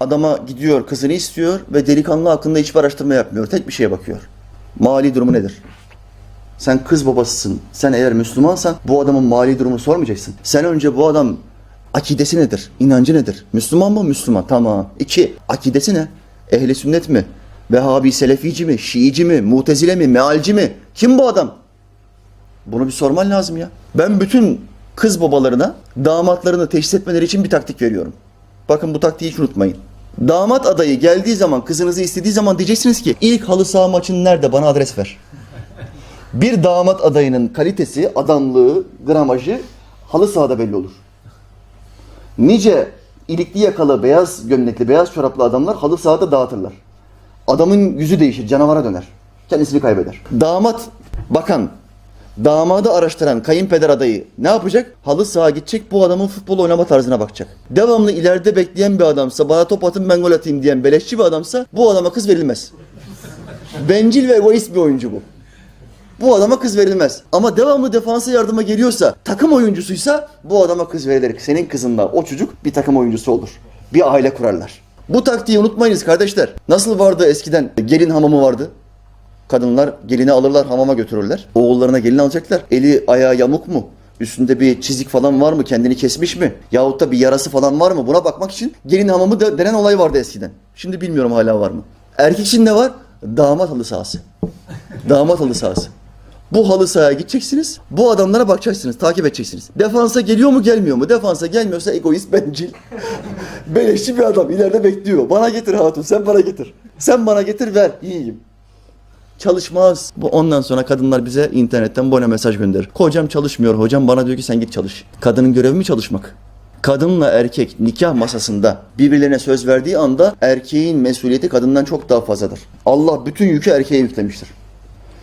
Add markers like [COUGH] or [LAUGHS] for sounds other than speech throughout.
adama gidiyor kızını istiyor ve delikanlı hakkında hiçbir araştırma yapmıyor. Tek bir şeye bakıyor. Mali durumu nedir? Sen kız babasısın. Sen eğer Müslümansan bu adamın mali durumunu sormayacaksın. Sen önce bu adam akidesi nedir? İnancı nedir? Müslüman mı? Müslüman. Tamam. İki, akidesi ne? Ehli sünnet mi? Vehhabi Selefici mi? Şiici mi? Mutezile mi? Mealci mi? Kim bu adam? Bunu bir sorman lazım ya. Ben bütün kız babalarına damatlarını teşhis etmeleri için bir taktik veriyorum. Bakın bu taktiği hiç unutmayın. Damat adayı geldiği zaman, kızınızı istediği zaman diyeceksiniz ki ilk halı saha maçın nerede? Bana adres ver. [LAUGHS] Bir damat adayının kalitesi, adamlığı, gramajı halı sahada belli olur. Nice ilikli yakalı, beyaz gömlekli, beyaz çoraplı adamlar halı sahada dağıtırlar. Adamın yüzü değişir, canavara döner. Kendisini kaybeder. Damat, bakan, damadı araştıran kayınpeder adayı ne yapacak? Halı saha gidecek, bu adamın futbol oynama tarzına bakacak. Devamlı ileride bekleyen bir adamsa, bana top atın ben gol atayım diyen beleşçi bir adamsa bu adama kız verilmez. Bencil ve egoist bir oyuncu bu. Bu adama kız verilmez. Ama devamlı defansa yardıma geliyorsa, takım oyuncusuysa bu adama kız verilir. Senin kızınla o çocuk bir takım oyuncusu olur. Bir aile kurarlar. Bu taktiği unutmayınız kardeşler. Nasıl vardı eskiden gelin hamamı vardı? Kadınlar gelini alırlar hamama götürürler. Oğullarına gelin alacaklar. Eli ayağı yamuk mu? Üstünde bir çizik falan var mı? Kendini kesmiş mi? Yahut da bir yarası falan var mı? Buna bakmak için gelin hamamı de- denen olay vardı eskiden. Şimdi bilmiyorum hala var mı? Erkek için ne var? Damat halı sahası. Damat halı sahası. Bu halı sahaya gideceksiniz. Bu adamlara bakacaksınız, takip edeceksiniz. Defansa geliyor mu, gelmiyor mu? Defansa gelmiyorsa egoist, bencil. [LAUGHS] Beleşçi bir adam ileride bekliyor. Bana getir hatun, sen bana getir. Sen bana getir, ver, yiyeyim. Çalışmaz. Bu ondan sonra kadınlar bize internetten bana mesaj gönderir. Kocam çalışmıyor. Hocam bana diyor ki sen git çalış. Kadının görevi mi çalışmak? Kadınla erkek nikah masasında birbirlerine söz verdiği anda erkeğin mesuliyeti kadından çok daha fazladır. Allah bütün yükü erkeğe yüklemiştir.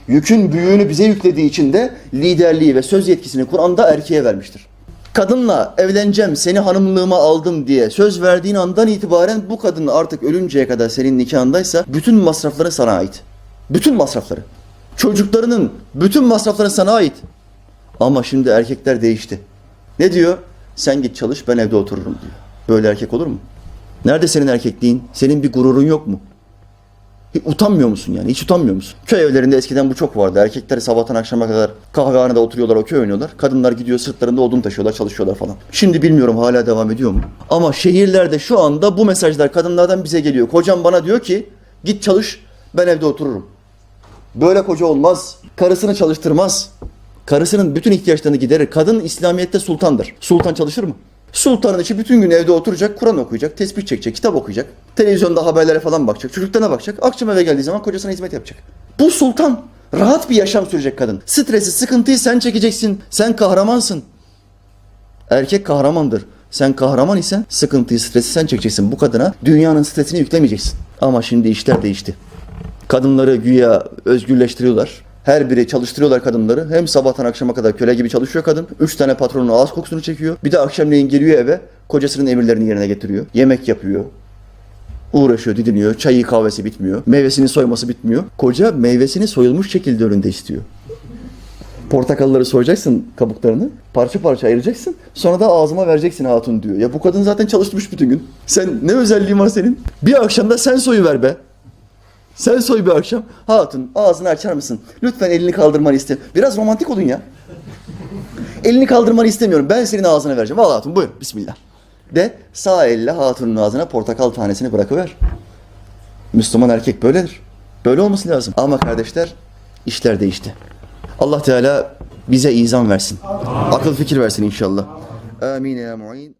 Yükün büyüğünü bize yüklediği için de liderliği ve söz yetkisini Kur'an'da erkeğe vermiştir. Kadınla evleneceğim, seni hanımlığıma aldım diye söz verdiğin andan itibaren bu kadın artık ölünceye kadar senin nikahındaysa bütün masrafları sana ait. Bütün masrafları. Çocuklarının bütün masrafları sana ait. Ama şimdi erkekler değişti. Ne diyor? Sen git çalış ben evde otururum diyor. Böyle erkek olur mu? Nerede senin erkekliğin? Senin bir gururun yok mu? Utanmıyor musun yani? Hiç utanmıyor musun? Köy evlerinde eskiden bu çok vardı. Erkekler sabahtan akşama kadar kahvehanede oturuyorlar, okey oynuyorlar. Kadınlar gidiyor sırtlarında odun taşıyorlar, çalışıyorlar falan. Şimdi bilmiyorum hala devam ediyor mu? Ama şehirlerde şu anda bu mesajlar kadınlardan bize geliyor. Kocam bana diyor ki git çalış ben evde otururum. Böyle koca olmaz. Karısını çalıştırmaz. Karısının bütün ihtiyaçlarını giderir. Kadın İslamiyet'te sultandır. Sultan çalışır mı? Sultanın içi bütün gün evde oturacak, Kur'an okuyacak, tesbih çekecek, kitap okuyacak. Televizyonda haberlere falan bakacak, çocuklarına bakacak. Akşam eve geldiği zaman kocasına hizmet yapacak. Bu sultan. Rahat bir yaşam sürecek kadın. Stresi, sıkıntıyı sen çekeceksin. Sen kahramansın. Erkek kahramandır. Sen kahraman isen sıkıntıyı, stresi sen çekeceksin. Bu kadına dünyanın stresini yüklemeyeceksin. Ama şimdi işler değişti. Kadınları güya özgürleştiriyorlar. Her biri çalıştırıyorlar kadınları. Hem sabahtan akşama kadar köle gibi çalışıyor kadın. Üç tane patronun ağız kokusunu çekiyor. Bir de akşamleyin geliyor eve. Kocasının emirlerini yerine getiriyor. Yemek yapıyor. Uğraşıyor, didiniyor. Çayı kahvesi bitmiyor. Meyvesinin soyması bitmiyor. Koca meyvesini soyulmuş şekilde önünde istiyor. Portakalları soyacaksın kabuklarını. Parça parça ayıracaksın. Sonra da ağzıma vereceksin hatun diyor. Ya bu kadın zaten çalışmış bütün gün. Sen ne özelliğin var senin? Bir akşamda sen soyuver be. Sen soy bir akşam. Hatun ağzını açar mısın? Lütfen elini kaldırmanı iste. Biraz romantik olun ya. elini kaldırmanı istemiyorum. Ben senin ağzına vereceğim. Al hatun buyur. Bismillah. De sağ elle hatunun ağzına portakal tanesini bırakıver. Müslüman erkek böyledir. Böyle olması lazım. Ama kardeşler işler değişti. Allah Teala bize izan versin. Akıl fikir versin inşallah. Amin ya mu'in.